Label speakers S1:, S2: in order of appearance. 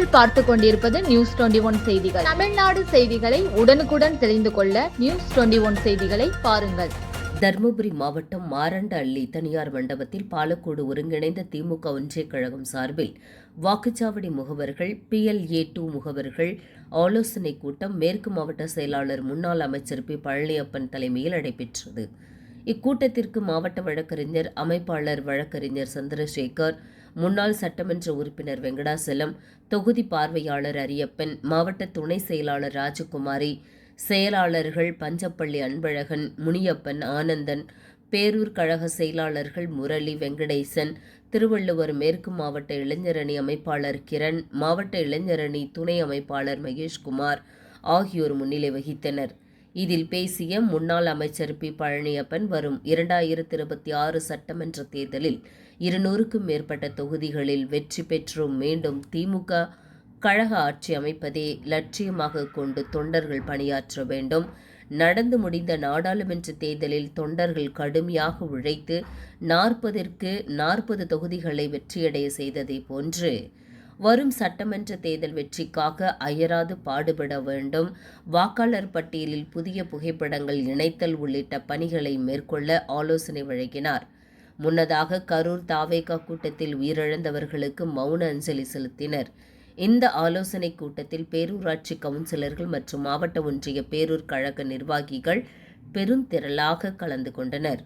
S1: நீங்கள் பார்த்து கொண்டிருப்பது நியூஸ் டுவெண்டி ஒன் செய்திகள். தமிழ்நாடு செய்திகளை உடனுக்குடன் தெரிந்து கொள்ள நியூஸ் டுவெண்டி ஒன் செய்திகளை பாருங்கள்.
S2: தருமபுரி மாவட்டம் மாரண்ட அள்ளி தனியார் மண்டபத்தில் பாலக்கோடு ஒருங்கிணைந்த திமுக ஒன்றியக் கழகம் சார்பில் வாக்குச்சாவடி முகவர்கள் பிஎல்ஏ டூ முகவர்கள் ஆலோசனைக் கூட்டம் மேற்கு மாவட்ட செயலாளர் முன்னாள் அமைச்சர் பி பழனியப்பன் தலைமையில் நடைபெற்றது. இக்கூட்டத்திற்கு மாவட்ட வழக்கறிஞர் அமைப்பாளர் வழக்கறிஞர் சந்திரசேகர் முன்னாள் சட்டமன்ற உறுப்பினர் வெங்கடாசலம் தொகுதி பார்வையாளர் அரியப்பன் மாவட்ட துணை செயலாளர் ராஜகுமாரி செயலாளர்கள் பஞ்சப்பள்ளி அன்பழகன் முனியப்பன் ஆனந்தன் பேரூர் கழக செயலாளர்கள் முரளி வெங்கடேசன் திருவள்ளுவர் மேற்கு மாவட்ட இளைஞரணி அமைப்பாளர் கிரண் மாவட்ட இளைஞரணி துணை அமைப்பாளர் மகேஷ்குமார் ஆகியோர் முன்னிலை வகித்தனர். இதில் பேசிய முன்னாள் அமைச்சர் பி. பழனியப்பன் வரும் இரண்டாயிரத்தி இருபத்தி ஆறு சட்டமன்ற தேர்தலில் இருநூறுக்கும் மேற்பட்ட தொகுதிகளில் வெற்றி பெற்றும் மீண்டும் திமுக கழக ஆட்சி அமைப்பதே லட்சியமாக கொண்டு தொண்டர்கள் பணியாற்ற வேண்டும். நடந்து முடிந்த நாடாளுமன்ற தேர்தலில் தொண்டர்கள் கடுமையாக உழைத்து நாற்பதிற்கு நாற்பது தொகுதிகளை வெற்றியடைய செய்ததை போன்று வரும் சட்டமன்ற தேர்தல் வெற்றிக்காக அயராது பாடுபட வேண்டும். வாக்காளர் பட்டியலில் புதிய புகைப்படங்கள் இணைத்தல் உள்ளிட்ட பணிகளை மேற்கொள்ள ஆலோசனை வழங்கினார். முன்னதாக கரூர் தாவேகா கூட்டத்தில் உயிரிழந்தவர்களுக்கு மௌன அஞ்சலி செலுத்தினர். இந்த ஆலோசனைக் கூட்டத்தில் பேரூராட்சி கவுன்சிலர்கள் மற்றும் மாவட்ட ஒன்றிய பேரூர் கழக நிர்வாகிகள் பெருந்திரளாக கலந்து கொண்டனர்.